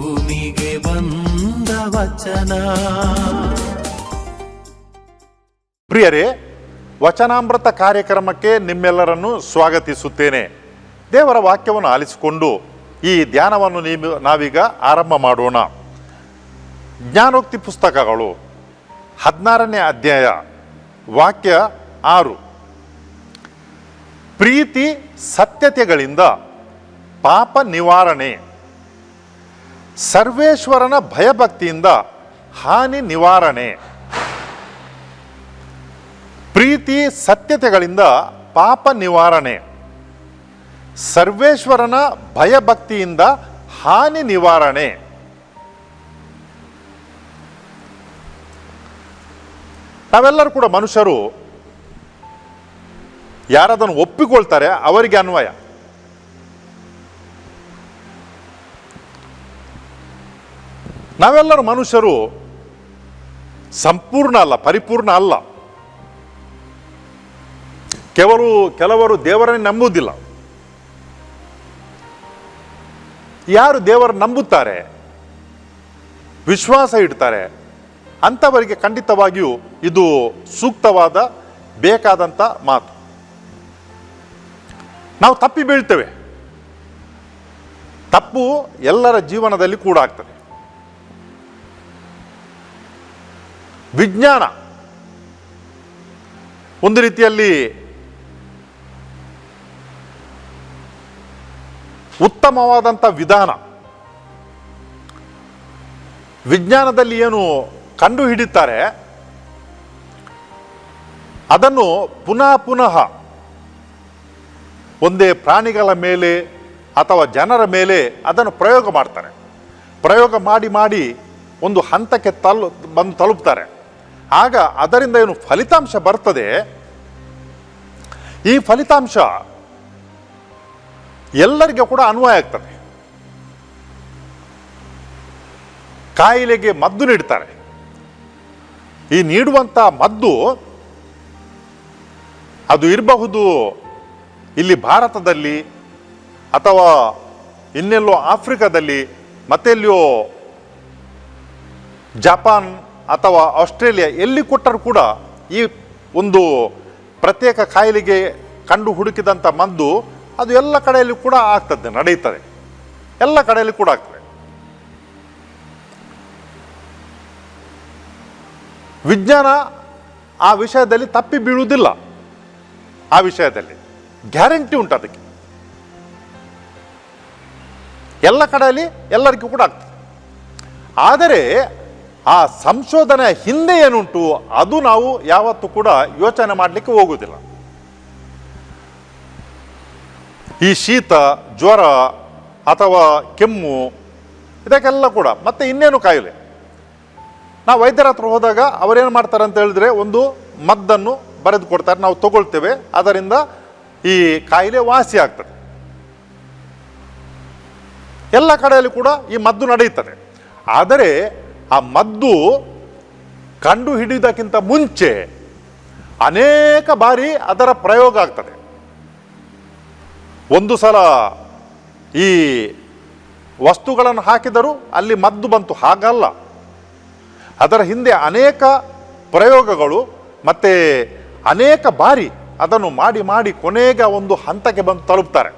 ಭೂಮಿಗೆ ಬಂದ ವಚನ. ಪ್ರಿಯರೇ, ವಚನಾಮೃತ ಕಾರ್ಯಕ್ರಮಕ್ಕೆ ನಿಮ್ಮೆಲ್ಲರನ್ನು ಸ್ವಾಗತಿಸುತ್ತೇನೆ. ದೇವರ ವಾಕ್ಯವನ್ನು ಆಲಿಸಿಕೊಂಡು ಈ ಧ್ಯಾನವನ್ನು ನೀವು, ನಾವೀಗ ಆರಂಭ ಮಾಡೋಣ. ಜ್ಞಾನೋಕ್ತಿ ಪುಸ್ತಕಗಳು, ಹದಿನಾರನೇ ಅಧ್ಯಾಯ, ವಾಕ್ಯ ಆರು. ಪ್ರೀತಿ ಸತ್ಯತೆಗಳಿಂದ ಪಾಪ ನಿವಾರಣೆ. ಸರ್ವೇಶ್ವರನ ಭಯಭಕ್ತಿಯಿಂದ ಹಾನಿ ನಿವಾರಣೆ. ಪ್ರೀತಿ ಸತ್ಯತೆಗಳಿಂದ ಪಾಪ ನಿವಾರಣೆ. ಸರ್ವೇಶ್ವರನ ಭಯಭಕ್ತಿಯಿಂದ ಹಾನಿ ನಿವಾರಣೆ. ನಾವೆಲ್ಲರೂ ಕೂಡ ಮನುಷ್ಯರು ಯಾರದನ್ನು ಒಪ್ಪಿಕೊಳ್ತಾರೆ ಅವರಿಗೆ ಅನ್ವಯ. ನಾವೆಲ್ಲರೂ ಮನುಷ್ಯರು ಸಂಪೂರ್ಣ ಅಲ್ಲ, ಪರಿಪೂರ್ಣ ಅಲ್ಲ. ಕೆಲವರು ಕೆಲವರು ದೇವರನ್ನೇ ನಂಬುವುದಿಲ್ಲ. ಯಾರು ದೇವರು ನಂಬುತ್ತಾರೆ? ವಿಶ್ವಾಸ ಇಡ್ತಾರೆ. ಅಂಥವರಿಗೆ ಖಂಡಿತವಾಗಿಯೂ ಇದು ಸೂಕ್ತವಾದ, ಬೇಕಾದಂಥ ಮಾತು. ನಾವು ತಪ್ಪಿ ಬೀಳ್ತೇವೆ. ತಪ್ಪು ಎಲ್ಲರ ಜೀವನದಲ್ಲಿ ಕೂಡ ಆಗ್ತದೆ. ವಿಜ್ಞಾನ. ಒಂದು ರೀತಿಯಲ್ಲಿ ಉತ್ತಮವಾದಂಥ ವಿಧಾನ. ವಿಜ್ಞಾನದಲ್ಲಿ ಏನು ಕಂಡು ಹಿಡಿತಾರೆ ಅದನ್ನು ಪುನಃ ಪುನಃ ಒಂದೇ ಪ್ರಾಣಿಗಳ ಮೇಲೆ ಅಥವಾ ಜನರ ಮೇಲೆ ಅದನ್ನು ಪ್ರಯೋಗ ಮಾಡ್ತಾರೆ. ಪ್ರಯೋಗ ಮಾಡಿ ಮಾಡಿ ಒಂದು ಹಂತಕ್ಕೆ ತಲು ಬಂದು ತಲುಪ್ತಾರೆ. ಆಗ ಅದರಿಂದ ಏನು ಫಲಿತಾಂಶ ಬರ್ತದೆ? ಈ ಫಲಿತಾಂಶ ಎಲ್ಲರಿಗೆ ಕೂಡ ಅನ್ವಯ ಆಗ್ತದೆ. ಕಾಯಿಲೆಗೆ ಮದ್ದು ನೀಡ್ತಾರೆ. ಈ ನೀಡುವಂಥ ಮದ್ದು ಅದು ಇರಬಹುದು ಇಲ್ಲಿ ಭಾರತದಲ್ಲಿ ಅಥವಾ ಇನ್ನೆಲ್ಲೋ ಆಫ್ರಿಕಾದಲ್ಲಿ ಮತ್ತೆಲ್ಲಿಯೋ ಜಪಾನ್ ಅಥವಾ ಆಸ್ಟ್ರೇಲಿಯಾ ಎಲ್ಲಿ ಕೊಟ್ಟರೂ ಕೂಡ ಈ ಒಂದು ಪ್ರತ್ಯೇಕ ಕಾಯಿಲೆಗೆ ಕಂಡು ಹುಡುಕಿದಂಥ ಮದ್ದು ಅದು ಎಲ್ಲ ಕಡೆಯಲ್ಲಿ ಕೂಡ ಆಗ್ತದೆ ನಡೆಯುತ್ತದೆ ಎಲ್ಲ ಕಡೆಯಲ್ಲಿ ಕೂಡ ಆಗ್ತದೆ. ವಿಜ್ಞಾನ ಆ ವಿಷಯದಲ್ಲಿ ತಪ್ಪಿ ಬೀಳುವುದಿಲ್ಲ. ಆ ವಿಷಯದಲ್ಲಿ ಗ್ಯಾರಂಟಿ ಉಂಟು ಅದಕ್ಕೆ. ಎಲ್ಲ ಕಡೆಯಲ್ಲಿ ಎಲ್ಲರಿಗೂ ಕೂಡ ಆಗ್ತದೆ. ಆದರೆ ಆ ಸಂಶೋಧನೆ ಹಿಂದೆ ಏನುಂಟು, ಅದು ನಾವು ಯಾವತ್ತೂ ಕೂಡ ಯೋಚನೆ ಮಾಡಲಿಕ್ಕೆ ಹೋಗುವುದಿಲ್ಲ. ಈ ಶೀತ, ಜ್ವರ ಅಥವಾ ಕೆಮ್ಮು, ಇದಕ್ಕೆಲ್ಲ ಕೂಡ, ಮತ್ತೆ ಇನ್ನೇನು ಕಾಯಿಲೆ? ನಾವು ವೈದ್ಯರ ಹತ್ರ ಹೋದಾಗ ಅವರೇನು ಮಾಡ್ತಾರೆ ಅಂತ ಹೇಳಿದ್ರೆ, ಒಂದು ಮದ್ದನ್ನು ಬರೆದು ಕೊಡ್ತಾರೆ ನಾವು ತಗೊಳ್ತೇವೆ, ಅದರಿಂದ ಈ ಕಾಯಿಲೆ ವಾಸಿ ಆಗ್ತದೆ. ಎಲ್ಲ ಕಡೆಯಲ್ಲಿ ಕೂಡ ಈ ಮದ್ದು ನಡೆಯುತ್ತದೆ. ಆದರೆ ಆ ಮದ್ದು ಕಂಡು ಹಿಡಿಯುವುದಕ್ಕಿಂತ ಮುಂಚೆ ಅನೇಕ ಬಾರಿ ಅದರ ಪ್ರಯೋಗ ಆಗ್ತದೆ. ಒಂದು ಸಲ ಈ ವಸ್ತುಗಳನ್ನು ಹಾಕಿದರೂ ಅಲ್ಲಿ ಮದ್ದು ಬಂತು. ಹಾಗಲ್ಲ. ಅದರ ಹಿಂದೆ ಅನೇಕ ಪ್ರಯೋಗಗಳು ಮತ್ತೆ ಅನೇಕ ಬಾರಿ ಅದನ್ನು ಮಾಡಿ ಮಾಡಿ ಕೊನೆಗೆ ಒಂದು ಹಂತಕ್ಕೆ ಬಂದು ತಲುಪ್ತಾರೆ.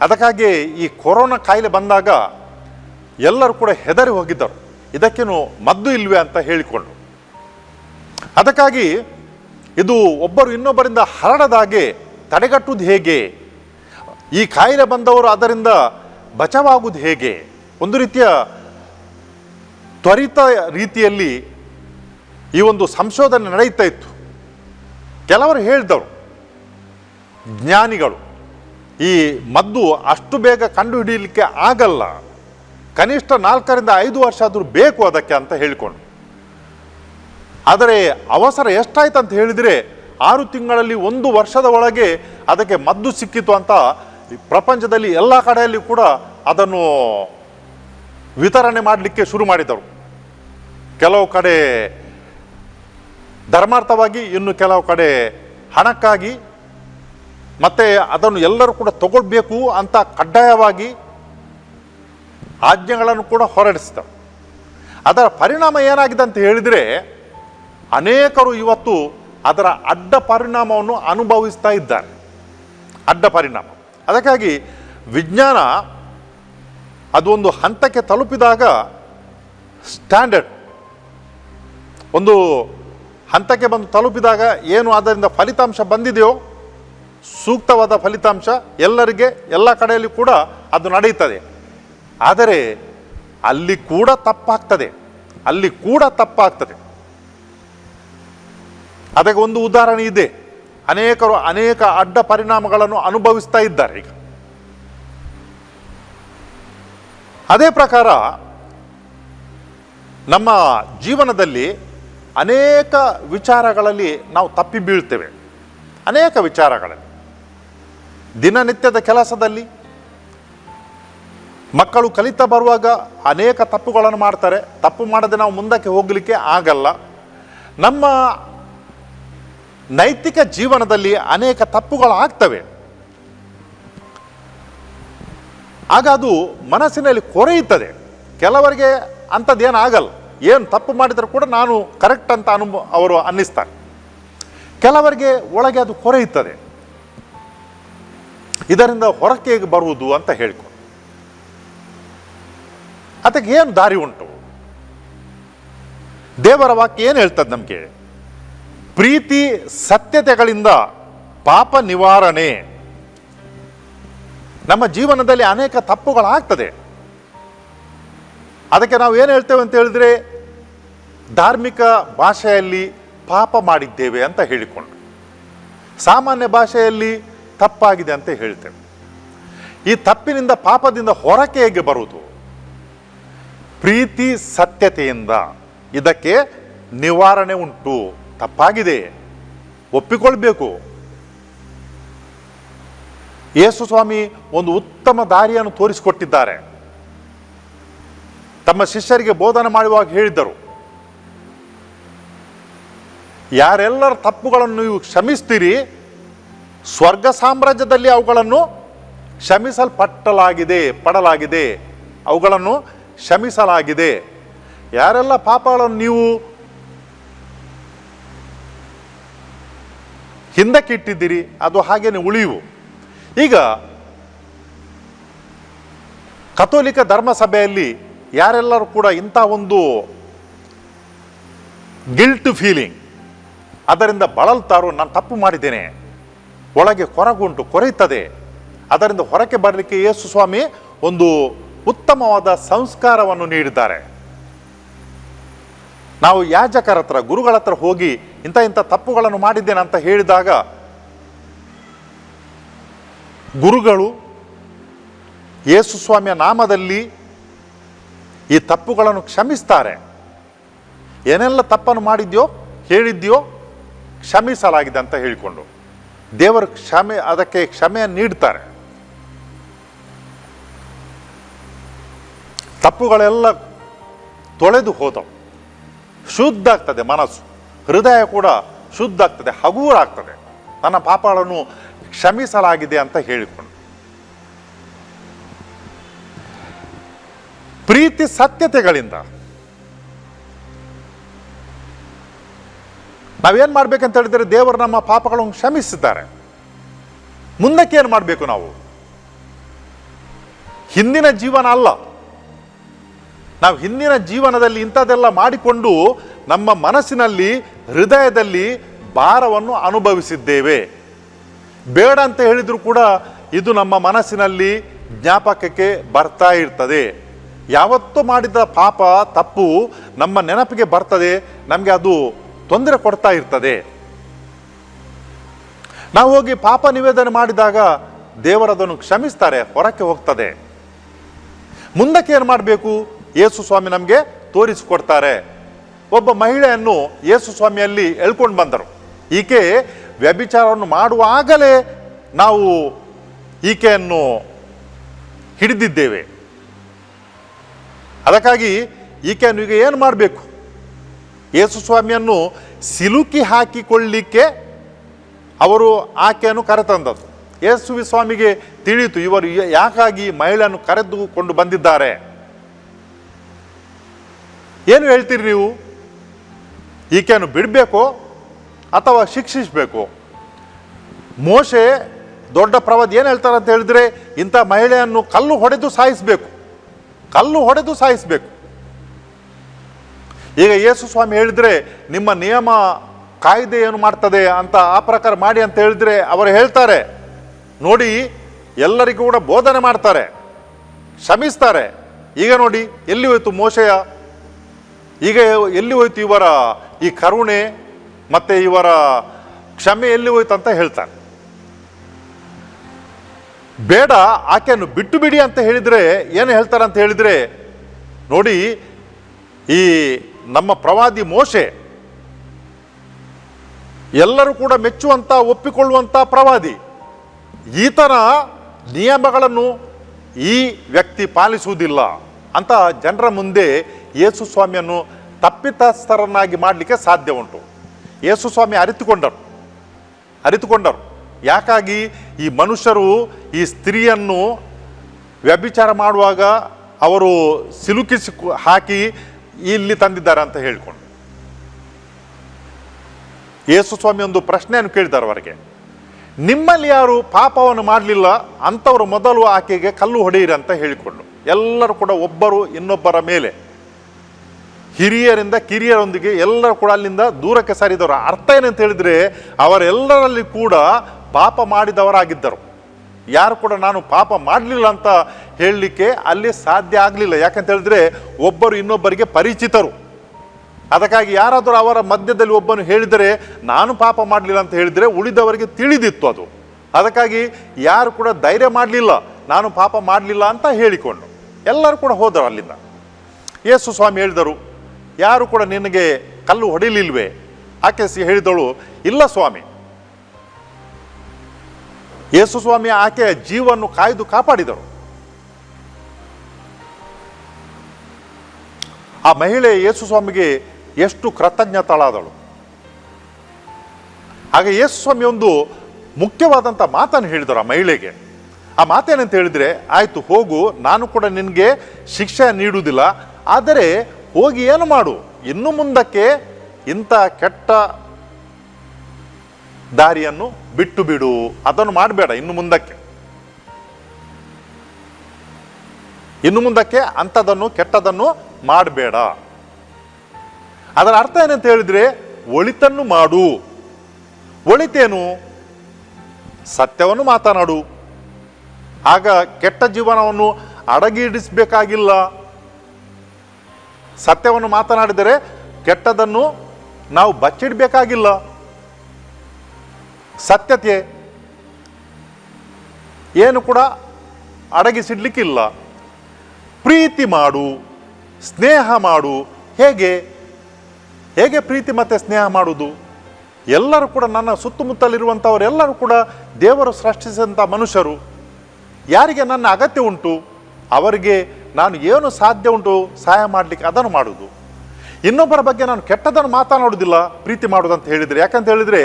ಅದಕ್ಕಾಗಿ ಈ ಕೊರೋನಾ ಕಾಯಿಲೆ ಬಂದಾಗ ಎಲ್ಲರೂ ಕೂಡ ಹೆದರಿ ಹೋಗಿದ್ದರು. ಇದಕ್ಕೇನು ಮದ್ದು ಇಲ್ವೇ ಅಂತ ಹೇಳಿಕೊಂಡು. ಅದಕ್ಕಾಗಿ ಇದು ಒಬ್ಬರು ಇನ್ನೊಬ್ಬರಿಂದ ಹರಡದಾಗೆ ತಡೆಗಟ್ಟುವುದು ಹೇಗೆ? ಈ ಕಾಯಿಲೆ ಬಂದವರು ಅದರಿಂದ ಬಚಾವಾಗುವುದು ಹೇಗೆ? ಒಂದು ರೀತಿಯ ತ್ವರಿತ ರೀತಿಯಲ್ಲಿ ಈ ಒಂದು ಸಂಶೋಧನೆ ನಡೆಯುತ್ತಾ ಇತ್ತು. ಕೆಲವರು ಹೇಳಿದವರು, ಜ್ಞಾನಿಗಳು, ಈ ಮದ್ದು ಅಷ್ಟು ಬೇಗ ಕಂಡುಹಿಡಿಯಲಿಕ್ಕೆ ಆಗಲ್ಲ. ಕನಿಷ್ಠ ನಾಲ್ಕರಿಂದ ಐದು ವರ್ಷ ಆದರೂ ಬೇಕು ಅದಕ್ಕೆ ಅಂತ ಹೇಳಿಕೊಂಡು. ಆದರೆ ಅವಸರ ಎಷ್ಟಾಯ್ತು ಅಂತ ಹೇಳಿದರೆ ಆರು ತಿಂಗಳಲ್ಲಿ ಒಂದು ವರ್ಷದ ಒಳಗೆ ಅದಕ್ಕೆ ಮದ್ದು ಸಿಕ್ಕಿತು ಅಂತ ಪ್ರಪಂಚದಲ್ಲಿ ಎಲ್ಲ ಕಡೆಯಲ್ಲಿ ಕೂಡ ಅದನ್ನು ವಿತರಣೆ ಮಾಡಲಿಕ್ಕೆ ಶುರು ಮಾಡಿದರು. ಕೆಲವು ಕಡೆ ಧರ್ಮಾರ್ಥವಾಗಿ, ಇನ್ನು ಕೆಲವು ಕಡೆ ಹಣಕ್ಕಾಗಿ, ಮತ್ತು ಅದನ್ನು ಎಲ್ಲರೂ ಕೂಡ ತಗೊಳ್ಬೇಕು ಅಂತ ಕಡ್ಡಾಯವಾಗಿ ಆಜ್ಞೆಗಳನ್ನು ಕೂಡ ಹೊರಡಿಸ್ತವೆ. ಅದರ ಪರಿಣಾಮ ಏನಾಗಿದೆ ಅಂತ ಹೇಳಿದರೆ, ಅನೇಕರು ಇವತ್ತು ಅದರ ಅಡ್ಡ ಪರಿಣಾಮವನ್ನು ಅನುಭವಿಸ್ತಾ ಇದ್ದಾರೆ. ಅಡ್ಡ ಪರಿಣಾಮ. ಅದಕ್ಕಾಗಿ ವಿಜ್ಞಾನ ಅದು ಒಂದು ಹಂತಕ್ಕೆ ತಲುಪಿದಾಗ ಸ್ಟ್ಯಾಂಡರ್ಡ್ ಒಂದು ಹಂತಕ್ಕೆ ಬಂದು ತಲುಪಿದಾಗ ಏನು ಅದರಿಂದ ಫಲಿತಾಂಶ ಬಂದಿದೆಯೋ, ಸೂಕ್ತವಾದ ಫಲಿತಾಂಶ ಎಲ್ಲರಿಗೆ, ಎಲ್ಲ ಕಡೆಯಲ್ಲಿ ಕೂಡ ಅದು ನಡೆಯುತ್ತದೆ. ಆದರೆ ಅಲ್ಲಿ ಕೂಡ ತಪ್ಪಾಗ್ತದೆ, ಅಲ್ಲಿ ಕೂಡ ತಪ್ಪಾಗ್ತದೆ. ಅದಕ್ಕೆ ಒಂದು ಉದಾಹರಣೆ ಇದೆ. ಅನೇಕರು ಅನೇಕ ಅಡ್ಡ ಪರಿಣಾಮಗಳನ್ನು ಅನುಭವಿಸ್ತಾ ಇದ್ದಾರೆ ಈಗ. ಅದೇ ಪ್ರಕಾರ ನಮ್ಮ ಜೀವನದಲ್ಲಿ ಅನೇಕ ವಿಚಾರಗಳಲ್ಲಿ ನಾವು ತಪ್ಪಿ ಬೀಳ್ತೇವೆ. ಅನೇಕ ವಿಚಾರಗಳಲ್ಲಿ. ದಿನನಿತ್ಯದ ಕೆಲಸದಲ್ಲಿ ಮಕ್ಕಳು ಕಲಿತಾ ಬರುವಾಗ ಅನೇಕ ತಪ್ಪುಗಳನ್ನು ಮಾಡ್ತಾರೆ. ತಪ್ಪು ಮಾಡದೆ ನಾವು ಮುಂದಕ್ಕೆ ಹೋಗಲಿಕ್ಕೆ ಆಗಲ್ಲ. ನಮ್ಮ ನೈತಿಕ ಜೀವನದಲ್ಲಿ ಅನೇಕ ತಪ್ಪುಗಳು ಆಗ್ತವೆ ಆಗ ಅದು ಮನಸ್ಸಿನಲ್ಲಿ ಕೊರೆಯುತ್ತದೆ. ಕೆಲವರಿಗೆ ಅಂಥದ್ದೇನು ಆಗಲ್ಲ ಏನು ತಪ್ಪು ಮಾಡಿದರೂ ಕೂಡ ನಾನು ಕರೆಕ್ಟ್ ಅಂತ ಅನುಭವ ಅವರು ಅನ್ನಿಸ್ತಾರೆ. ಕೆಲವರಿಗೆ ಒಳಗೆ ಅದು ಕೊರೆಯುತ್ತದೆ. ಇದರಿಂದ ಹೊರಕ್ಕೆ ಬರುವುದು ಅಂತ ಹೇಳಿಕೊಂಡು ಅದಕ್ಕೆ ಏನು ದಾರಿ ಉಂಟು? ದೇವರ ವಾಕ್ಯ ಏನು ಹೇಳ್ತದೆ ನಮಗೆ? ಪ್ರೀತಿ ಸತ್ಯತೆಗಳಿಂದ ಪಾಪ ನಿವಾರಣೆ. ನಮ್ಮ ಜೀವನದಲ್ಲಿ ಅನೇಕ ತಪ್ಪುಗಳಾಗ್ತದೆ. ಅದಕ್ಕೆ ನಾವು ಏನು ಹೇಳ್ತೇವೆ ಅಂತ ಹೇಳಿದ್ರೆ, ಧಾರ್ಮಿಕ ಭಾಷೆಯಲ್ಲಿ ಪಾಪ ಮಾಡಿದ್ದೇವೆ ಅಂತ ಹೇಳಿಕೊಂಡು. ಸಾಮಾನ್ಯ ಭಾಷೆಯಲ್ಲಿ ತಪ್ಪಾಗಿದೆ ಅಂತ ಹೇಳ್ತೇವೆ. ಈ ತಪ್ಪಿನಿಂದ ಪಾಪದಿಂದ ಹೊರಕ್ಕೆ ಹೇಗೆ ಬರುವುದು? ಪ್ರೀತಿ ಸತ್ಯತೆಯಿಂದ ಇದಕ್ಕೆ ನಿವಾರಣೆ ಉಂಟು. ತಪ್ಪಾಗಿದೆ. ಒಪ್ಪಿಕೊಳ್ಬೇಕು. ಯೇಸು ಸ್ವಾಮಿ ಒಂದು ಉತ್ತಮ ದಾರಿಯನ್ನು ತೋರಿಸಿಕೊಟ್ಟಿದ್ದಾರೆ. ತಮ್ಮ ಶಿಷ್ಯರಿಗೆ ಬೋಧನೆ ಮಾಡುವಾಗ ಹೇಳಿದ್ದರು. ಯಾರೆಲ್ಲರ ತಪ್ಪುಗಳನ್ನು ನೀವು ಕ್ಷಮಿಸ್ತೀರಿ, ಸ್ವರ್ಗ ಸಾಮ್ರಾಜ್ಯದಲ್ಲಿ ಅವುಗಳನ್ನು ಕ್ಷಮಿಸಲ್ಪಟ್ಟಲಾಗಿದೆ, ಪಡಲಾಗಿದೆ. ಅವುಗಳನ್ನು ಕ್ಷಮಿಸಲಾಗಿದೆ. ಯಾರೆಲ್ಲ ಪಾಪಗಳನ್ನು ನೀವು ಹಿಂದಕ್ಕೆ ಇಟ್ಟಿದ್ದೀರಿ ಅದು ಹಾಗೇನೆ ಉಳಿಯುವು ಈಗ ಕಥೋಲಿಕ ಧರ್ಮಸಭೆಯಲ್ಲಿ ಯಾರೆಲ್ಲರೂ ಕೂಡ ಇಂಥ ಒಂದು ಗಿಲ್ಟ್ ಫೀಲಿಂಗ್ ಅದರಿಂದ ಬಳಲ್ತಾರೋ ನಾನು ತಪ್ಪು ಮಾಡಿದ್ದೇನೆ. ಒಳಗೆ ಕೊರಗುಂಟು ಕೊರೆಯುತ್ತದೆ. ಅದರಿಂದ ಹೊರಕ್ಕೆ ಬರಲಿಕ್ಕೆ ಯೇಸು ಸ್ವಾಮಿ ಒಂದು ಉತ್ತಮವಾದ ಸಂಸ್ಕಾರವನ್ನು ನೀಡಿದ್ದಾರೆ. ನಾವು ಯಾಜಕರ ಹತ್ರ, ಗುರುಗಳ ಹತ್ರ ಹೋಗಿ ಇಂಥ ಇಂಥ ತಪ್ಪುಗಳನ್ನು ಮಾಡಿದ್ದೇನೆ ಅಂತ ಹೇಳಿದಾಗ ಗುರುಗಳು ಯೇಸುಸ್ವಾಮಿಯ ನಾಮದಲ್ಲಿ ಈ ತಪ್ಪುಗಳನ್ನು ಕ್ಷಮಿಸ್ತಾರೆ. ಏನೆಲ್ಲ ತಪ್ಪನ್ನು ಮಾಡಿದ್ಯೋ, ಹೇಳಿದ್ಯೋ ಕ್ಷಮಿಸಲಾಗಿದೆ ಅಂತ ಹೇಳಿಕೊಂಡು ದೇವರು ಕ್ಷಮೆ, ಅದಕ್ಕೆ ಕ್ಷಮೆಯನ್ನು ನೀಡ್ತಾರೆ. ತಪ್ಪುಗಳೆಲ್ಲ ತೊಳೆದು ಹೋದವು. ಶುದ್ಧ ಆಗ್ತದೆ ಮನಸ್ಸು. ಹೃದಯ ಕೂಡ ಶುದ್ಧ ಆಗ್ತದೆ ಹಗೂರಾಗ್ತದೆ. ನನ್ನ ಪಾಪಗಳನ್ನು ಕ್ಷಮಿಸಲಾಗಿದೆ ಅಂತ ಹೇಳಿಕೊಂಡು. ಪ್ರೀತಿ ಸತ್ಯತೆಗಳಿಂದ. ನಾವೇನು ಮಾಡ್ಬೇಕಂತ ಹೇಳಿದ್ರೆ ದೇವರು ನಮ್ಮ ಪಾಪಗಳನ್ನು ಕ್ಷಮಿಸಿದ್ದಾರೆ. ಮುಂದಕ್ಕೆ ಏನು ಮಾಡಬೇಕು ನಾವು? ಹಿಂದಿನ ಜೀವನ ಅಲ್ಲ. ನಾವು ಹಿಂದಿನ ಜೀವನದಲ್ಲಿ ಇಂಥದ್ದೆಲ್ಲ ಮಾಡಿಕೊಂಡು ನಮ್ಮ ಮನಸ್ಸಿನಲ್ಲಿ, ಹೃದಯದಲ್ಲಿ ಭಾರವನ್ನು ಅನುಭವಿಸಿದ್ದೇವೆ. ಬೇಡ ಅಂತ ಹೇಳಿದರೂ ಕೂಡ ಇದು ನಮ್ಮ ಮನಸ್ಸಿನಲ್ಲಿ ಜ್ಞಾಪಕಕ್ಕೆ ಬರ್ತಾ ಇರ್ತದೆ. ಯಾವತ್ತೂ ಮಾಡಿದ ಪಾಪ, ತಪ್ಪು ನಮ್ಮ ನೆನಪಿಗೆ ಬರ್ತದೆ, ನಮಗೆ ಅದು ತೊಂದರೆ ಕೊಡ್ತಾ ಇರ್ತದೆ. ನಾವು ಹೋಗಿ ಪಾಪ ನಿವೇದನೆ ಮಾಡಿದಾಗ ದೇವರದನ್ನು ಕ್ಷಮಿಸ್ತಾರೆ, ಹೊರಕ್ಕೆ ಹೋಗ್ತದೆ. ಮುಂದಕ್ಕೆ ಏನು ಮಾಡಬೇಕು? ಯೇಸು ಸ್ವಾಮಿ ನಮಗೆ ತೋರಿಸಿಕೊಡ್ತಾರೆ. ಒಬ್ಬ ಮಹಿಳೆಯನ್ನು ಯೇಸು ಸ್ವಾಮಿಯಲ್ಲಿ ಎಳ್ಕೊಂಡು ಬಂದರು. ಈಕೆ ವ್ಯಭಿಚಾರವನ್ನು ಮಾಡುವಾಗಲೇ ನಾವು ಈಕೆಯನ್ನು ಹಿಡಿದಿದ್ದೇವೆ. ಅದಕ್ಕಾಗಿ ಈಕೆಯನ್ನು ಈಗ ಏನು ಮಾಡಬೇಕು? ಯೇಸು ಸ್ವಾಮಿಯನ್ನು ಸಿಲುಕಿ ಹಾಕಿಕೊಳ್ಳಿಕ್ಕೆ ಅವರು ಆಕೆಯನ್ನು ಕರೆತಂದದ್ದು. ಯೇಸುವಿ ಸ್ವಾಮಿಗೆ ತಿಳಿಯಿತು, ಇವರು ಯಾಕಾಗಿ ಮಹಿಳೆಯನ್ನು ಕರೆದುಕೊಂಡು ಬಂದಿದ್ದಾರೆ? ಏನು ಹೇಳ್ತೀರಿ ನೀವು? ಈಕೆಯನ್ನು ಬಿಡಬೇಕೋ ಅಥವಾ ಶಿಕ್ಷಿಸಬೇಕು? ಮೋಶೆ ದೊಡ್ಡ ಪ್ರವಾದ ಏನು ಹೇಳ್ತಾರೆ ಅಂತ ಹೇಳಿದ್ರೆ, ಇಂಥ ಮಹಿಳೆಯನ್ನು ಕಲ್ಲು ಹೊಡೆದು ಸಾಯಿಸಬೇಕು. ಕಲ್ಲು ಹೊಡೆದು ಸಾಯಿಸಬೇಕು. ಈಗ ಯೇಸು ಸ್ವಾಮಿ ಹೇಳಿದ್ರೆ, ನಿಮ್ಮ ನಿಯಮ ಕಾಯ್ದೆ ಏನು ಮಾಡ್ತದೆ ಅಂತ ಆ ಪ್ರಕಾರ ಮಾಡಿ ಅಂತ ಹೇಳಿದ್ರೆ ಅವರು ಹೇಳ್ತಾರೆ. ನೋಡಿ, ಎಲ್ಲರಿಗೂ ಕೂಡ ಬೋಧನೆ ಮಾಡ್ತಾರೆ. ಶ್ರಮಿಸ್ತಾರೆ ಈಗ ನೋಡಿ, ಎಲ್ಲಿ ಹೋಯಿತು ಮೋಶೆಯ ಈಗ ಎಲ್ಲಿ ಹೋಯ್ತು ಇವರ ಈ ಕರುಣೆ ಮತ್ತೆ ಇವರ ಕ್ಷಮೆ ಎಲ್ಲಿ ಹೋಯ್ತು ಅಂತ ಹೇಳ್ತಾರೆ. ಬೇಡ, ಆಕೆಯನ್ನು ಬಿಟ್ಟು ಬಿಡಿ ಅಂತ ಹೇಳಿದ್ರೆ ಏನು ಹೇಳ್ತಾರೆ ಅಂತ ಹೇಳಿದ್ರೆ, ನೋಡಿ, ಈ ನಮ್ಮ ಪ್ರವಾದಿ ಮೋಶೆ ಎಲ್ಲರೂ ಕೂಡ ಮೆಚ್ಚುವಂತ, ಒಪ್ಪಿಕೊಳ್ಳುವಂತ ಪ್ರವಾದಿ. ಈತನ ನಿಯಮಗಳನ್ನು ಈ ವ್ಯಕ್ತಿ ಪಾಲಿಸುವುದಿಲ್ಲ ಅಂತ ಜನರ ಮುಂದೆ ಯೇಸು ಸ್ವಾಮಿಯನ್ನು ತಪ್ಪಿತಸ್ಥರನ್ನಾಗಿ ಮಾಡಲಿಕ್ಕೆ ಸಾಧ್ಯ ಉಂಟು. ಯೇಸು ಸ್ವಾಮಿ ಅರಿತುಕೊಂಡರು. ಅರಿತುಕೊಂಡರು. ಯಾಕಾಗಿ? ಈ ಮನುಷ್ಯರು ಈ ಸ್ತ್ರೀಯನ್ನು ವ್ಯಭಿಚಾರ ಮಾಡುವಾಗ ಅವರು ಸಿಲುಕಿಸಿ ಹಾಕಿ ಇಲ್ಲಿ ತಂದಿದ್ದಾರೆ ಅಂತ ಹೇಳಿಕೊಂಡು. ಯೇಸು ಸ್ವಾಮಿ ಒಂದು ಪ್ರಶ್ನೆಯನ್ನು ಕೇಳಿದ್ದಾರೆ ಅವರಿಗೆ. ನಿಮ್ಮಲ್ಲಿ ಯಾರು ಪಾಪವನ್ನು ಮಾಡಲಿಲ್ಲ, ಅಂಥವರು ಮೊದಲು ಆಕೆಗೆ ಕಲ್ಲು ಹೊಡೆಯಿರಿ ಅಂತ ಹೇಳಿಕೊಂಡು. ಎಲ್ಲರೂ ಕೂಡ ಒಬ್ಬರು ಇನ್ನೊಬ್ಬರ ಮೇಲೆ. ಹಿರಿಯರಿಂದ ಕಿರಿಯರೊಂದಿಗೆ ಎಲ್ಲರೂ ಕೂಡ ಅಲ್ಲಿಂದ ದೂರಕ್ಕೆ ಸಾರಿದವರು. ಅರ್ಥ ಏನಂತ ಹೇಳಿದ್ರೆ, ಅವರೆಲ್ಲರಲ್ಲಿ ಕೂಡ ಪಾಪ ಮಾಡಿದವರಾಗಿದ್ದರು. ಯಾರು ಕೂಡ ನಾನು ಪಾಪ ಮಾಡಲಿಲ್ಲ ಅಂತ ಹೇಳಲಿಕ್ಕೆ ಅಲ್ಲಿ ಸಾಧ್ಯ ಆಗಲಿಲ್ಲ. ಯಾಕಂತ ಹೇಳಿದ್ರೆ, ಒಬ್ಬರು ಇನ್ನೊಬ್ಬರಿಗೆ ಪರಿಚಿತರು. ಅದಕ್ಕಾಗಿ ಯಾರಾದರೂ ಅವರ ಮಧ್ಯದಲ್ಲಿ ಒಬ್ಬನು ಹೇಳಿದರೆ, ನಾನು ಪಾಪ ಮಾಡಲಿಲ್ಲ ಅಂತ ಹೇಳಿದರೆ ಉಳಿದವರಿಗೆ ತಿಳಿದಿತ್ತು ಅದು. ಅದಕ್ಕಾಗಿ ಯಾರು ಕೂಡ ಧೈರ್ಯ ಮಾಡಲಿಲ್ಲ, ನಾನು ಪಾಪ ಮಾಡಲಿಲ್ಲ ಅಂತ ಹೇಳಿಕೊಂಡು. ಎಲ್ಲರೂ ಕೂಡ ಹೋದರು ಅಲ್ಲಿಂದ. ಯೇಸು ಸ್ವಾಮಿ ಹೇಳಿದರು ಯಾರು ಕೂಡ ನಿನಗೆ ಕಲ್ಲು ಹೊಡಿಲಿಲ್ವೇ? ಆಕೆ ಹೇಳಿದಳು, ಇಲ್ಲ ಸ್ವಾಮಿ. ಯೇಸು ಸ್ವಾಮಿ ಆಕೆಯ ಜೀವನ್ನು ಕಾಯ್ದು ಕಾಪಾಡಿದರು ಆ ಮಹಿಳೆ ಯೇಸು ಸ್ವಾಮಿಗೆ ಎಷ್ಟು ಕೃತಜ್ಞತಳಾದಳು. ಆಗ ಯೇಸು ಸ್ವಾಮಿ ಒಂದು ಮುಖ್ಯವಾದಂಥ ಮಾತನ್ನು ಹೇಳಿದರು ಆ ಮಹಿಳೆಗೆ. ಆ ಮಾತೇನಂತ ಹೇಳಿದ್ರೆ, ಆಯ್ತು ಹೋಗು, ನಾನು ಕೂಡ ನಿನಗೆ ಶಿಕ್ಷೆ ನೀಡುವುದಿಲ್ಲ, ಆದರೆ ಹೋಗಿ ಏನು ಮಾಡು? ಇನ್ನು ಮುಂದಕ್ಕೆ ಇಂಥ ಕೆಟ್ಟ ದಾರಿಯನ್ನು ಬಿಟ್ಟು ಬಿಡು. ಅದನ್ನು ಮಾಡಬೇಡ ಇನ್ನು ಮುಂದಕ್ಕೆ. ಇನ್ನು ಮುಂದಕ್ಕೆ ಅಂಥದನ್ನು ಕೆಟ್ಟದನ್ನು ಮಾಡಬೇಡ. ಅದರ ಅರ್ಥ ಏನಂತ ಹೇಳಿದ್ರೆ ಒಳಿತನ್ನು ಮಾಡು. ಒಳಿತೇನು? ಸತ್ಯವನ್ನು ಮಾತನಾಡು. ಆಗ ಕೆಟ್ಟ ಜೀವನವನ್ನು ಅಡಗಿಡಿಸಬೇಕಾಗಿಲ್ಲ. ಸತ್ಯವನ್ನು ಮಾತನಾಡಿದರೆ ಕೆಟ್ಟದನ್ನು ನಾವು ಬಚ್ಚಿಡಬೇಕಾಗಿಲ್ಲ. ಸತ್ಯತೆ ಏನು ಕೂಡ ಅಡಗಿಸಿಡ್ಲಿಕ್ಕಿಲ್ಲ. ಪ್ರೀತಿ ಮಾಡು, ಸ್ನೇಹ ಮಾಡು, ಹೇಗೆ? ಹೇಗೆ ಪ್ರೀತಿ ಮತ್ತೆ ಸ್ನೇಹ ಮಾಡುವುದು ಎಲ್ಲರೂ ಕೂಡ ನನ್ನ ಸುತ್ತಮುತ್ತಲಿರುವಂಥವರೆಲ್ಲರೂ ಕೂಡ ದೇವರು ಸೃಷ್ಟಿಸಿದಂಥ ಮನುಷ್ಯರು. ಯಾರಿಗೆ ನನ್ನ ಅಗತ್ಯ ಉಂಟು? ಅವರಿಗೆ ನಾನು ಏನು ಸಾಧ್ಯ ಉಂಟು ಸಹಾಯ ಮಾಡಲಿಕ್ಕೆ ಅದನ್ನು ಮಾಡುವುದು ಇನ್ನೊಬ್ಬರ ಬಗ್ಗೆ ನಾನು ಕೆಟ್ಟದನ್ನು ಮಾತನಾಡುವುದಿಲ್ಲ ಪ್ರೀತಿ ಮಾಡುವುದಂತ ಹೇಳಿದರೆ. ಯಾಕಂತ ಹೇಳಿದರೆ,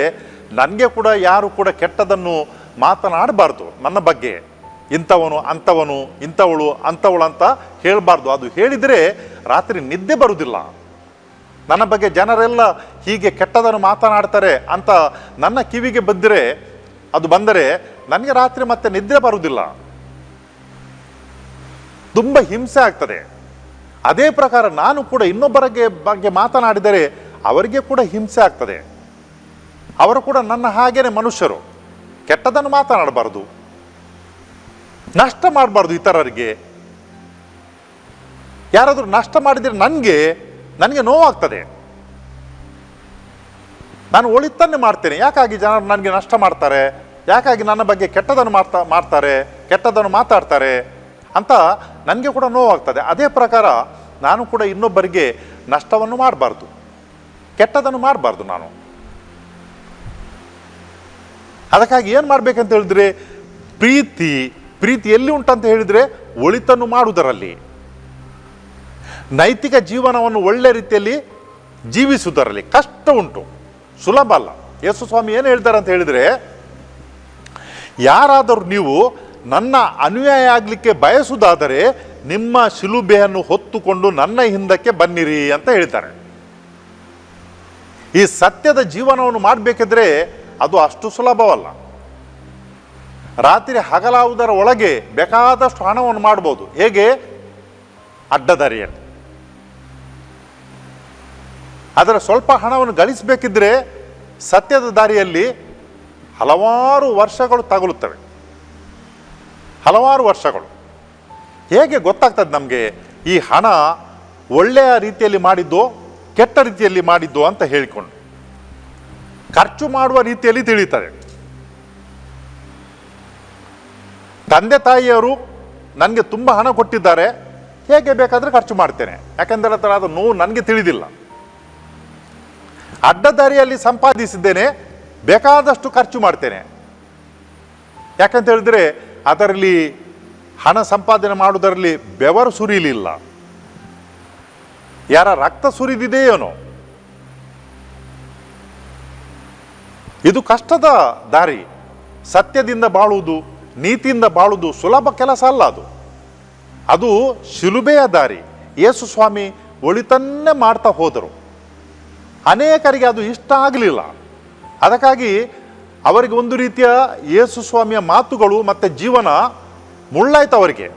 ನನಗೆ ಕೂಡ ಯಾರು ಕೂಡ ಕೆಟ್ಟದನ್ನು ಮಾತನಾಡಬಾರ್ದು ನನ್ನ ಬಗ್ಗೆ. ಇಂಥವನು ಅಂಥವನು, ಇಂಥವಳು ಅಂಥವಳು ಅಂತ ಹೇಳಬಾರ್ದು. ಅದು ಹೇಳಿದರೆ ರಾತ್ರಿ ನಿದ್ದೆ ಬರುವುದಿಲ್ಲ ನನ್ನ ಬಗ್ಗೆ ಜನರೆಲ್ಲ ಹೀಗೆ ಕೆಟ್ಟದನ್ನು ಮಾತನಾಡ್ತಾರೆ ಅಂತ ನನ್ನ ಕಿವಿಗೆ ಬಂದರೆ, ಅದು ಬಂದರೆ ನನಗೆ ರಾತ್ರಿ ಮತ್ತೆ ನಿದ್ರೆ ಬರುವುದಿಲ್ಲ ತುಂಬ ಹಿಂಸೆ ಆಗ್ತದೆ. ಅದೇ ಪ್ರಕಾರ ನಾನು ಕೂಡ ಇನ್ನೊಬ್ಬರಿಗೆ ಬಗ್ಗೆ ಮಾತನಾಡಿದರೆ ಅವರಿಗೆ ಕೂಡ ಹಿಂಸೆ ಆಗ್ತದೆ. ಅವರು ಕೂಡ ನನ್ನ ಹಾಗೇನೆ ಮನುಷ್ಯರು. ಕೆಟ್ಟದನ್ನು ಮಾತನಾಡಬಾರದು. ನಷ್ಟ ಮಾಡಬಾರ್ದು ಇತರರಿಗೆ. ಯಾರಾದರೂ ನಷ್ಟ ಮಾಡಿದರೆ ನನಗೆ ನನಗೆ ನೋವಾಗ್ತದೆ. ನಾನು ಒಳಿತನ್ನೇ ಮಾಡ್ತೇನೆ. ಯಾಕಾಗಿ ಜನರು ನನಗೆ ನಷ್ಟ ಮಾಡ್ತಾರೆ? ಯಾಕಾಗಿ ನನ್ನ ಬಗ್ಗೆ ಕೆಟ್ಟದನ್ನು ಮಾಡ್ತಾ, ಮಾಡ್ತಾರೆ? ಕೆಟ್ಟದನ್ನು ಮಾತಾಡ್ತಾರೆ? ಅಂತ ನನಗೆ ಕೂಡ ನೋವಾಗ್ತದೆ. ಅದೇ ಪ್ರಕಾರ ನಾನು ಕೂಡ ಇನ್ನೊಬ್ಬರಿಗೆ ನಷ್ಟವನ್ನು ಮಾಡಬಾರ್ದು. ಕೆಟ್ಟದನ್ನು ಮಾಡಬಾರ್ದು ನಾನು. ಅದಕ್ಕಾಗಿ ಏನು ಮಾಡಬೇಕಂತ ಹೇಳಿದ್ರೆ, ಪ್ರೀತಿ ಪ್ರೀತಿ ಎಲ್ಲಿ ಉಂಟಂತ ಹೇಳಿದರೆ, ಒಳಿತನ್ನು ಮಾಡುವುದರಲ್ಲಿ. ನೈತಿಕ ಜೀವನವನ್ನು ಒಳ್ಳೆ ರೀತಿಯಲ್ಲಿ ಜೀವಿಸುವುದರಲ್ಲಿ. ಕಷ್ಟ ಉಂಟು. ಸುಲಭ ಅಲ್ಲ. ಯೇಸು ಸ್ವಾಮಿ ಏನು ಹೇಳ್ತಾರೆ ಅಂತ ಹೇಳಿದರೆ, ಯಾರಾದರೂ ನೀವು ನನ್ನ ಅನುಯಾಯ ಆಗಲಿಕ್ಕೆ ಬಯಸುವುದಾದರೆ ನಿಮ್ಮ ಶಿಲುಬೆಯನ್ನು ಹೊತ್ತುಕೊಂಡು ನನ್ನ ಹಿಂದಕ್ಕೆ ಬನ್ನಿರಿ ಅಂತ ಹೇಳ್ತಾರೆ. ಈ ಸತ್ಯದ ಜೀವನವನ್ನು ಮಾಡಬೇಕಿದ್ರೆ ಅದು ಅಷ್ಟು ಸುಲಭವಲ್ಲ. ರಾತ್ರಿ ಹಗಲಾವುದರ ಒಳಗೆ ಬೇಕಾದಷ್ಟು ಹಣವನ್ನು ಮಾಡ್ಬೋದು. ಹೇಗೆ? ಅಡ್ಡದಾರಿಯಲ್ಲಿ ಅದರ ಸ್ವಲ್ಪ ಹಣವನ್ನು ಗಳಿಸಬೇಕಿದ್ರೆ ಸತ್ಯದ ದಾರಿಯಲ್ಲಿ ಹಲವಾರು ವರ್ಷಗಳು ತಗುಲುತ್ತವೆ. ಹಲವಾರು ವರ್ಷಗಳು. ಹೇಗೆ ಗೊತ್ತಾಗ್ತದೆ ನಮಗೆ ಈ ಹಣ ಒಳ್ಳೆಯ ರೀತಿಯಲ್ಲಿ ಮಾಡಿದ್ದೋ, ಕೆಟ್ಟ ರೀತಿಯಲ್ಲಿ ಮಾಡಿದ್ದೋ ಅಂತ ಹೇಳಿಕೊಂಡು. ಖರ್ಚು ಮಾಡುವ ರೀತಿಯಲ್ಲಿ ತಿಳಿತಾರೆ. ತಂದೆ ತಾಯಿಯವರು ನನಗೆ ತುಂಬ ಹಣ ಕೊಟ್ಟಿದ್ದಾರೆ, ಹೇಗೆ ಬೇಕಾದರೆ ಖರ್ಚು ಮಾಡ್ತೇನೆ. ಯಾಕೆಂದರೆ ಅದರ ಅದು ನೋವು ನನಗೆ ತಿಳಿದಿಲ್ಲ. ಅಡ್ಡದಾರಿಯಲ್ಲಿ ಸಂಪಾದಿಸಿದ್ದೇನೆ, ಬೇಕಾದಷ್ಟು ಖರ್ಚು ಮಾಡ್ತೇನೆ. ಯಾಕಂತ ಹೇಳಿದ್ರೆ ಅದರಲ್ಲಿ ಹಣ ಸಂಪಾದನೆ ಮಾಡುವುದರಲ್ಲಿ ಬೆವರು ಸುರಿಲಿಲ್ಲ. ಯಾರ ರಕ್ತ ಸುರಿದಿದೆಯೇನೋ. ಇದು ಕಷ್ಟದ ದಾರಿ. ಸತ್ಯದಿಂದ ಬಾಳುವುದು, ನೀತಿಯಿಂದ ಬಾಳುವುದು ಸುಲಭ ಕೆಲಸ ಅಲ್ಲ ಅದು. ಅದು ಶಿಲುಬೆಯ ದಾರಿ. ಯೇಸು ಸ್ವಾಮಿ ಒಳಿತನ್ನೇ ಮಾಡ್ತಾ ಹೋದರು. ಅನೇಕರಿಗೆ ಅದು ಇಷ್ಟ ಆಗಲಿಲ್ಲ. ಅದಕ್ಕಾಗಿ ಅವರಿಗೆ ಒಂದು ರೀತಿಯ ಯೇಸು ಸ್ವಾಮಿಯ ಮಾತುಗಳು ಮತ್ತು ಜೀವನ ಮುಳ್ಳಾಯ್ತು ಅವರಿಗೆ.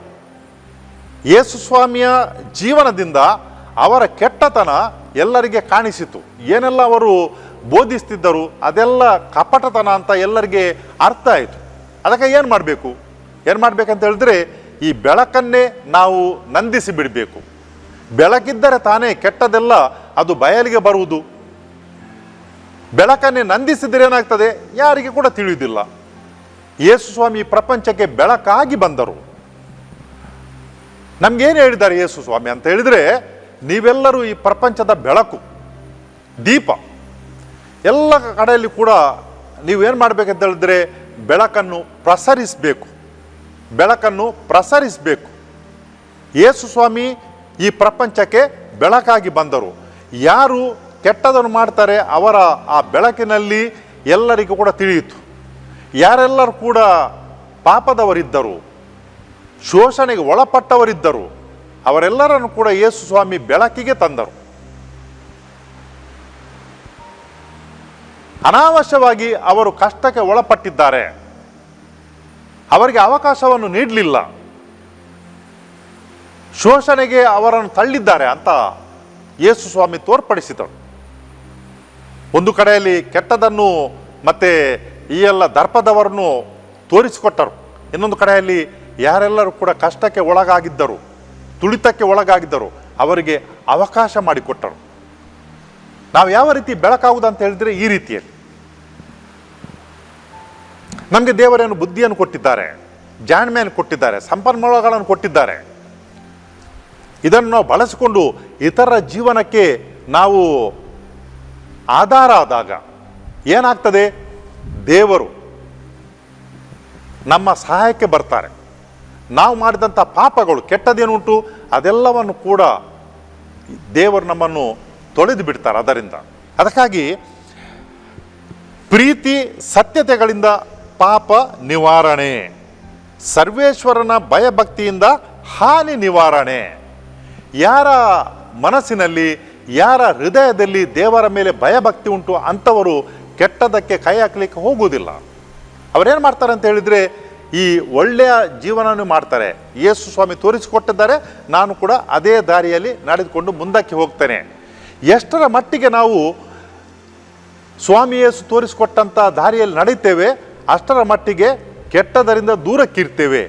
ಯೇಸು ಸ್ವಾಮಿಯ ಜೀವನದಿಂದ ಅವರ ಕೆಟ್ಟತನ ಎಲ್ಲರಿಗೆ ಕಾಣಿಸಿತು. ಏನೆಲ್ಲ ಅವರು ಬೋಧಿಸ್ತಿದ್ದರು, ಅದೆಲ್ಲ ಕಪಟತನ ಅಂತ ಎಲ್ಲರಿಗೆ ಅರ್ಥ ಆಯಿತು. ಅದಕ್ಕೆ ಏನು ಮಾಡಬೇಕು? ಏನು ಮಾಡಬೇಕಂತ ಹೇಳಿದ್ರೆ, ಈ ಬೆಳಕನ್ನೇ ನಾವು ನಂದಿಸಿ ಬಿಡಬೇಕು. ಬೆಳಕಿದ್ದರೆ ತಾನೇ ಕೆಟ್ಟದೆಲ್ಲ ಅದು ಬಯಲಿಗೆ ಬರುವುದು. ಬೆಳಕನ್ನೇ ನಂದಿಸಿದರೆ ಏನಾಗ್ತದೆ? ಯಾರಿಗೆ ಕೂಡ ತಿಳಿಯುವುದಿಲ್ಲ ಯೇಸು ಸ್ವಾಮಿ ಪ್ರಪಂಚಕ್ಕೆ ಬೆಳಕಾಗಿ ಬಂದರು. ನಮ್ಗೇನು ಹೇಳಿದ್ದಾರೆ ಯೇಸು ಸ್ವಾಮಿ ಅಂತ ಹೇಳಿದ್ರೆ, ನೀವೆಲ್ಲರೂ ಈ ಪ್ರಪಂಚದ ಬೆಳಕು, ದೀಪ, ಎಲ್ಲ ಕಡೆಯಲ್ಲಿ ಕೂಡ ನೀವೇನು ಮಾಡಬೇಕಂತ ಹೇಳಿದ್ರೆ, ಬೆಳಕನ್ನು ಪ್ರಸರಿಸಬೇಕು. ಬೆಳಕನ್ನು ಪ್ರಸರಿಸಬೇಕು. ಯೇಸು ಸ್ವಾಮಿ ಈ ಪ್ರಪಂಚಕ್ಕೆ ಬೆಳಕಾಗಿ ಬಂದರು. ಯಾರು ಕೆಟ್ಟದನ್ನು ಮಾಡ್ತಾರೆ ಅವರ ಆ ಬೆಳಕಿನಲ್ಲಿ ಎಲ್ಲರಿಗೂ ಕೂಡ ತಿಳಿಯಿತು. ಯಾರೆಲ್ಲರೂ ಕೂಡ ಪಾಪದವರಿದ್ದರು, ಶೋಷಣೆಗೆ ಒಳಪಟ್ಟವರಿದ್ದರು, ಅವರೆಲ್ಲರನ್ನು ಕೂಡ ಯೇಸು ಸ್ವಾಮಿ ಬೆಳಕಿಗೆ ತಂದರು. ಅನಾವಶ್ಯವಾಗಿ ಅವರು ಕಷ್ಟಕ್ಕೆ ಒಳಪಟ್ಟಿದ್ದಾರೆ. ಅವರಿಗೆ ಅವಕಾಶವನ್ನು ನೀಡಲಿಲ್ಲ. ಶೋಷಣೆಗೆ ಅವರನ್ನು ತಳ್ಳಿದ್ದಾರೆ ಅಂತ ಯೇಸು ಸ್ವಾಮಿ ತೋರ್ಪಡಿಸಿದರು. ಒಂದು ಕಡೆಯಲ್ಲಿ ಕೆಟ್ಟದನ್ನು ಮತ್ತು ಈ ಎಲ್ಲ ದರ್ಪದವರನ್ನು ತೋರಿಸಿಕೊಟ್ಟರು. ಇನ್ನೊಂದು ಕಡೆಯಲ್ಲಿ ಯಾರೆಲ್ಲರೂ ಕೂಡ ಕಷ್ಟಕ್ಕೆ ಒಳಗಾಗಿದ್ದರು, ತುಳಿತಕ್ಕೆ ಒಳಗಾಗಿದ್ದರು, ಅವರಿಗೆ ಅವಕಾಶ ಮಾಡಿಕೊಟ್ಟರು. ನಾವು ಯಾವ ರೀತಿ ಬೆಳಕಾಗುವುದು ಅಂತ ಹೇಳಿದರೆ ಈ ರೀತಿಯಲ್ಲಿ. ನಮಗೆ ದೇವರೇನು ಬುದ್ಧಿಯನ್ನು ಕೊಟ್ಟಿದ್ದಾರೆ, ಜಾಣ್ಮೆಯನ್ನು ಕೊಟ್ಟಿದ್ದಾರೆ, ಸಂಪನ್ಮೂಲಗಳನ್ನು ಕೊಟ್ಟಿದ್ದಾರೆ. ಇದನ್ನು ಬಳಸಿಕೊಂಡು ಇತರ ಜೀವನಕ್ಕೆ ನಾವು ಆಧಾರ ಆದಾಗ ಏನಾಗ್ತದೆ? ದೇವರು ನಮ್ಮ ಸಹಾಯಕ್ಕೆ ಬರ್ತಾರೆ. ನಾವು ಮಾಡಿದಂಥ ಪಾಪಗಳು ಕೆಟ್ಟದೇನುಂಟು ಅದೆಲ್ಲವನ್ನು ಕೂಡ ದೇವರು ನಮ್ಮನ್ನು ತೊಳೆದು ಬಿಡ್ತಾರೆ ಅದರಿಂದ. ಅದಕ್ಕಾಗಿ ಪ್ರೀತಿ, ಸತ್ಯತೆಗಳಿಂದ ಪಾಪ ನಿವಾರಣೆ, ಸರ್ವೇಶ್ವರನ ಭಯಭಕ್ತಿಯಿಂದ ಹಾನಿ ನಿವಾರಣೆ. ಯಾರ ಮನಸ್ಸಿನಲ್ಲಿ ಯಾರ ಹೃದಯದಲ್ಲಿ ದೇವರ ಮೇಲೆ ಭಯಭಕ್ತಿ ಉಂಟು ಅಂಥವರು ಕೆಟ್ಟದಕ್ಕೆ ಕೈ ಹಾಕ್ಲಿಕ್ಕೆ ಹೋಗುವುದಿಲ್ಲ. ಅವರೇನು ಮಾಡ್ತಾರೆ ಅಂತ ಹೇಳಿದರೆ, ಈ ಒಳ್ಳೆಯ ಜೀವನವನ್ನು ಮಾಡ್ತಾರೆ. ಯೇಸು ಸ್ವಾಮಿ ತೋರಿಸಿಕೊಟ್ಟಿದ್ದಾರೆ, ನಾನು ಕೂಡ ಅದೇ ದಾರಿಯಲ್ಲಿ ನಡೆದುಕೊಂಡು ಮುಂದಕ್ಕೆ ಹೋಗ್ತೇನೆ. ಎಷ್ಟರ ಮಟ್ಟಿಗೆ ನಾವು ಸ್ವಾಮಿ ಯೇಸು ತೋರಿಸಿಕೊಟ್ಟಂಥ ದಾರಿಯಲ್ಲಿ ನಡೀತೇವೆ, ಅಷ್ಟರ ಮಟ್ಟಿಗೆ ಕೆಟ್ಟದರಿಂದ ದೂರಕ್ಕಿರ್ತೇವೆ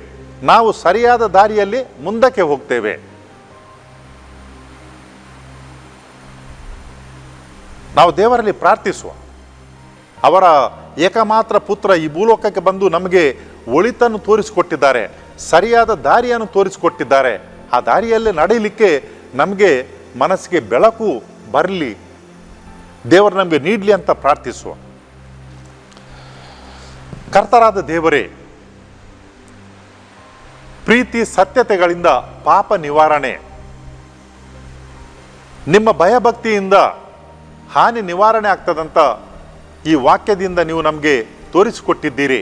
ನಾವು ಸರಿಯಾದ ದಾರಿಯಲ್ಲಿ ಮುಂದಕ್ಕೆ ಹೋಗ್ತೇವೆ. ನಾವು ದೇವರಲ್ಲಿ ಪ್ರಾರ್ಥಿಸುವ. ಅವರ ಏಕಮಾತ್ರ ಪುತ್ರ ಈ ಭೂಲೋಕಕ್ಕೆ ಬಂದು ನಮಗೆ ಒಳಿತನ್ನು ತೋರಿಸಿಕೊಟ್ಟಿದ್ದಾರೆ, ಸರಿಯಾದ ದಾರಿಯನ್ನು ತೋರಿಸಿಕೊಟ್ಟಿದ್ದಾರೆ. ಆ ದಾರಿಯಲ್ಲೇ ನಡೆಯಲಿಕ್ಕೆ ನಮಗೆ ಮನಸ್ಸಿಗೆ ಬೆಳಕು ಬರಲಿ. ದೇವರು ನಮಗೆ ನೀಡಲಿ ಅಂತ ಪ್ರಾರ್ಥಿಸುವ. ಕರ್ತರಾದ ದೇವರೇ, ಪ್ರೀತಿ ಸತ್ಯತೆಗಳಿಂದ ಪಾಪ ನಿವಾರಣೆ. ನಿಮ್ಮ ಭಯಭಕ್ತಿಯಿಂದ ಹಾನಿ ನಿವಾರಣೆ ಆಗ್ತದಂತ ಈ ವಾಕ್ಯದಿಂದ ನೀವು ನಮಗೆ ತೋರಿಸಿಕೊಟ್ಟಿದ್ದೀರಿ.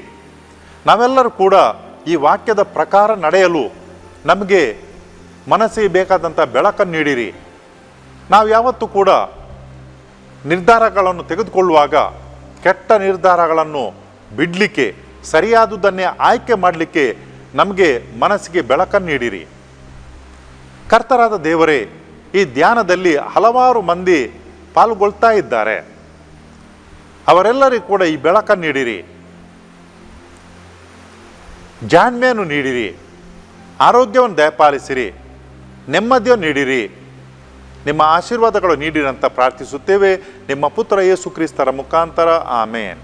ನಾವೆಲ್ಲರೂ ಕೂಡ ಈ ವಾಕ್ಯದ ಪ್ರಕಾರ ನಡೆಯಲು ನಮಗೆ ಮನಸ್ಸಿಗೆ ಬೇಕಾದಂಥ ಬೆಳಕನ್ನು ನೀಡಿರಿ. ನಾವು ಯಾವತ್ತೂ ಕೂಡ ನಿರ್ಧಾರಗಳನ್ನು ತೆಗೆದುಕೊಳ್ಳುವಾಗ ಕೆಟ್ಟ ನಿರ್ಧಾರಗಳನ್ನು ಬಿಡಲಿಕ್ಕೆ, ಸರಿಯಾದುದನ್ನೇ ಆಯ್ಕೆ ಮಾಡಲಿಕ್ಕೆ ನಮಗೆ ಮನಸ್ಸಿಗೆ ಬೆಳಕನ್ನು ನೀಡಿರಿ. ಕರ್ತರಾದ ದೇವರೇ, ಈ ಧ್ಯಾನದಲ್ಲಿ ಹಲವಾರು ಮಂದಿ ಪಾಲ್ಗೊಳ್ತಾ ಇದ್ದಾರೆ. ಅವರೆಲ್ಲರಿಗೂ ಕೂಡ ಈ ಬೆಳಕನ್ನು ನೀಡಿರಿ. ಜಾಣ್ಮೆಯನ್ನು ನೀಡಿರಿ. ಆರೋಗ್ಯವನ್ನು ದಯಪಾಲಿಸಿರಿ. ನೆಮ್ಮದಿಯನ್ನು ನೀಡಿರಿ. ನಿಮ್ಮ ಆಶೀರ್ವಾದಗಳು ನೀಡಿರಂತ ಪ್ರಾರ್ಥಿಸುತ್ತೇವೆ. ನಿಮ್ಮ ಪುತ್ರ ಯೇಸು ಕ್ರಿಸ್ತರ ಮುಖಾಂತರ. ಆಮೇನ್.